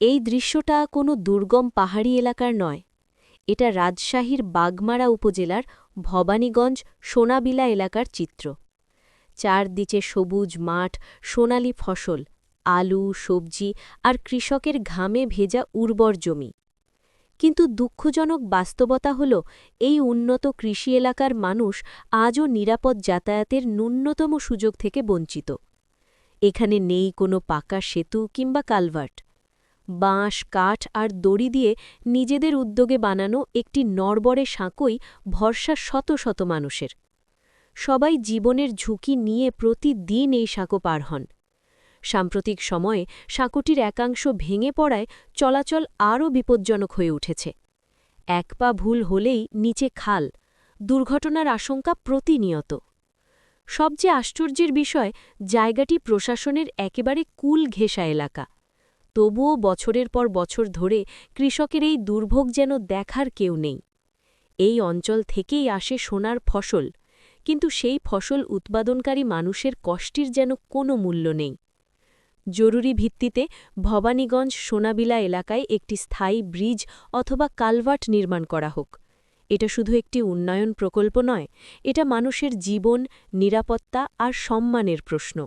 এই দৃশ্যটা কোনো দুর্গম পাহাড়ি এলাকার নয়। এটা রাজশাহীর বাগমারা উপজেলার ভবানীগঞ্জ সোনাবিলা এলাকার চিত্র। চারদিকে সবুজ মাঠ, সোনালি ফসল, আলু, সবজি আর কৃষকের ঘামে ভেজা উর্বর জমি। কিন্তু দুঃখজনক বাস্তবতা হল, এই উন্নত কৃষি এলাকার মানুষ আজও নিরাপদ যাতায়াতের ন্যূনতম সুযোগ থেকে বঞ্চিত। এখানে নেই কোনো পাকা সেতু কিংবা কালভার্ট। বাঁশ, কাঠ আর দড়ি দিয়ে নিজেদের উদ্যোগে বানানো একটি নড়বড়ে সাঁকোই ভরসা শত শত মানুষের। সবাই জীবনের ঝুঁকি নিয়ে প্রতিদিন এই সাঁকো পার হন। সাম্প্রতিক সময়ে সাঁকোটির একাংশ ভেঙে পড়ায় চলাচল আরও বিপজ্জনক হয়ে উঠেছে। এক পা ভুল হলেই নিচে খাল, দুর্ঘটনার আশঙ্কা প্রতিনিয়ত। সবচেয়ে আশ্চর্যের বিষয়, জায়গাটি প্রশাসনের একেবারে কুল ঘেঁষা এলাকা। তবুও বছরের পর বছর ধরে কৃষকের এই দুর্ভোগ যেন দেখার কেউ নেই। এই অঞ্চল থেকেই আসে সোনার ফসল, কিন্তু সেই ফসল উৎপাদনকারী মানুষের কষ্টের যেন কোনো মূল্য নেই। জরুরি ভিত্তিতে ভবানীগঞ্জ সোনাবিলা এলাকায় একটি স্থায়ী ব্রিজ অথবা কালভার্ট নির্মাণ করা হোক। এটা শুধু একটি উন্নয়ন প্রকল্প নয়, এটা মানুষের জীবন, নিরাপত্তা আর সম্মানের প্রশ্ন।